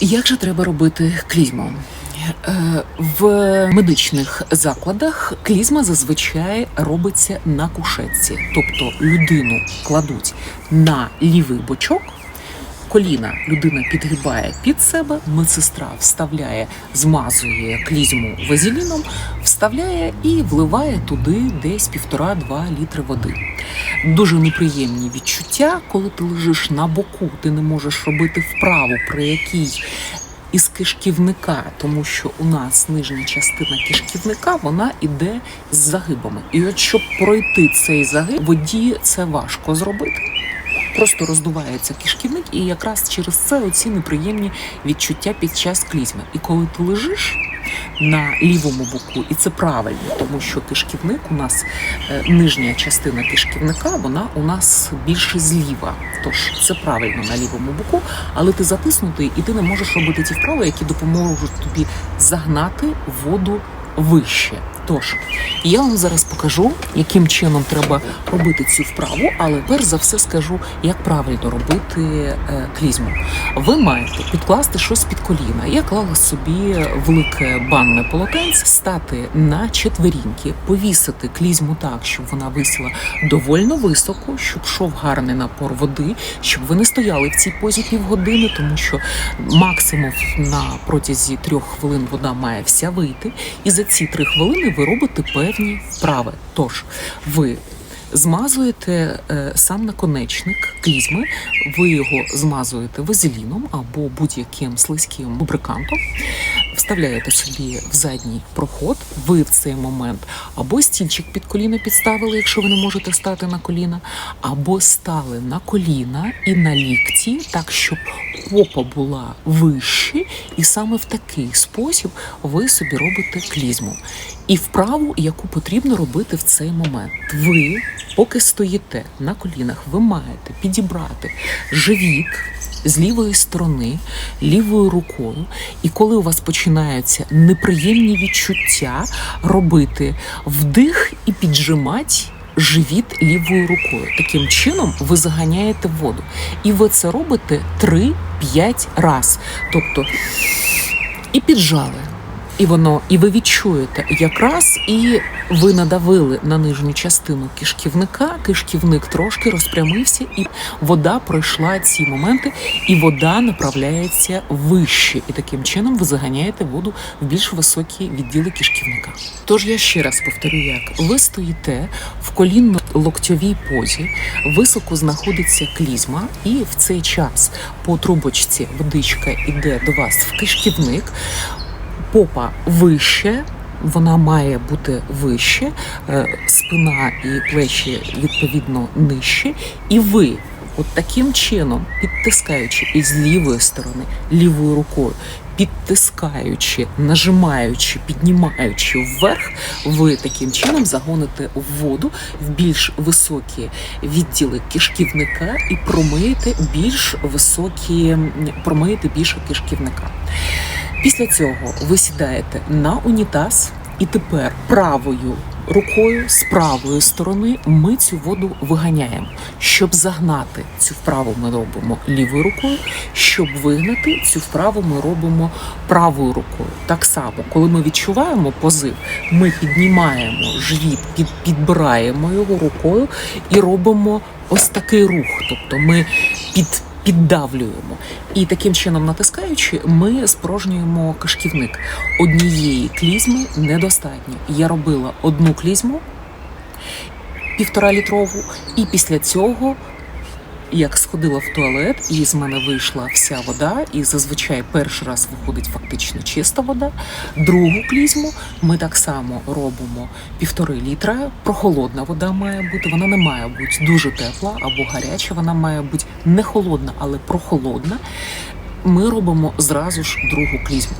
Як же треба робити клізму? Е, В медичних закладах клізма зазвичай робиться на кушетці, тобто людину кладуть на лівий бочок. Коліна людина підгибає під себе, медсестра вставляє, змазує клізму вазеліном, вставляє і вливає туди десь півтора-два літри води. Дуже неприємні відчуття, коли ти лежиш на боку, ти не можеш робити вправу, при якій із кишківника, тому що у нас нижня частина кишківника вона іде з загибами. І от щоб пройти цей загиб, воді це важко зробити. Просто роздувається кишківник, і якраз через це оці неприємні відчуття під час клізми. І коли ти лежиш на лівому боку, і це правильно, тому що кишківник у нас е, нижня частина кишківника, вона у нас більше зліва. Тож це правильно на лівому боку, але ти затиснутий і ти не можеш робити ті вправи, які допоможуть тобі загнати воду вище. Тож я вам зараз покажу, яким чином треба робити цю вправу, але перш за все скажу, як правильно робити е, клізму. Ви маєте підкласти щось під коліна. Я клала собі велике банне полотенце, стати на четверіньки, повісити клізму так, щоб вона висіла довольно високо, щоб йшов гарний напор води, щоб ви не стояли в цій позі півгодини, тому що максимум на протязі трьох хвилин вода має вся вийти. І за ці три хвилини ви робите певні вправи. Тож ви змазуєте е, сам наконечник клізми, ви його змазуєте вазеліном або будь-яким слизьким лубрикантом, вставляєте собі в задній проход. Ви в цей момент або стільчик під коліна підставили, якщо ви не можете стати на коліна, або стали на коліна і на лікті, так щоб попа була вище, і саме в такий спосіб ви собі робите клізму. І вправу, яку потрібно робити в цей момент. Ви, поки стоїте на колінах, ви маєте підібрати живіт з лівої сторони, лівою рукою. І коли у вас починаються неприємні відчуття, робити вдих і піджимати. Живіт лівою рукою. Таким чином ви заганяєте воду. І ви це робите 3-5 раз. Тобто і піджали. І воно, і ви відчуєте якраз і ви надавили на нижню частину кишківника. Кишківник трошки розпрямився, і вода пройшла ці моменти, і вода направляється вище. І таким чином ви заганяєте воду в більш високі відділи кишківника. Тож я ще раз повторю, як ви стоїте в колінно-локтьовій позі, високо знаходиться клізма, і в цей час по трубочці водичка йде до вас в кишківник попа вище, вона має бути вище, е, спина і плечі відповідно нижче, і ви. От таким чином, підтискаючи із лівої сторони, лівою рукою, підтискаючи, нажимаючи, піднімаючи вверх, ви таким чином загоните воду в більш високі відділи кишківника і промиєте більш високі, промиєте більше кишківника. Після цього ви сідаєте на унітаз, і тепер правою рукою з правої сторони ми цю воду виганяємо. Щоб загнати цю вправу, ми робимо лівою рукою. Щоб вигнати цю вправу, ми робимо правою рукою. Так само, коли ми відчуваємо позив, ми піднімаємо живіт, під, підбираємо його рукою і робимо ось такий рух. Тобто ми під піддавлюємо. І таким чином, натискаючи, ми спорожнюємо кишківник. Однієї клізми недостатньо. Я робила одну клізму півтора літрову, і після цього. Як сходила в туалет, і з мене вийшла вся вода, і зазвичай перший раз виходить фактично чиста вода. Другу клізму ми так само робимо півтори літра. Прохолодна вода має бути. Вона не має бути дуже тепла або гаряча. Вона має бути не холодна, але прохолодна. Ми робимо зразу ж другу клізму.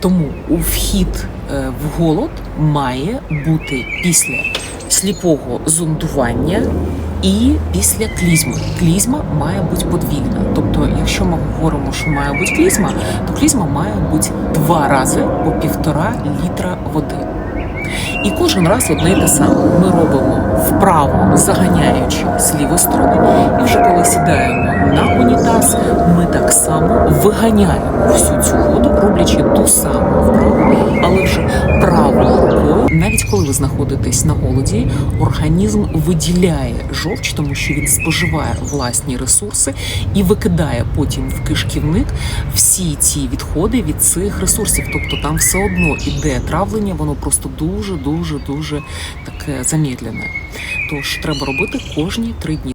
Тому у вхід е, в голод має бути після сліпого зондування і після клізми. Клізма має бути подвійна. Тобто, якщо ми говоримо, що має бути клізма, то клізма має бути два рази по півтора літра води. І кожен раз одне й те саме. Ми робимо вправо, заганяючи з лівої сторони, і вже коли сідаємо на унітаз, ми так само виганяємо всю цю воду, роблячи ту саму вправу, але вже правою. Навіть коли ви знаходитесь на голоді, організм виділяє жовч, тому що він споживає власні ресурси і викидає потім в кишківник всі ці відходи від цих ресурсів. Тобто там все одно іде травлення, воно просто дуже, дуже, дуже таке замедлене. Тож треба робити кожні три дні.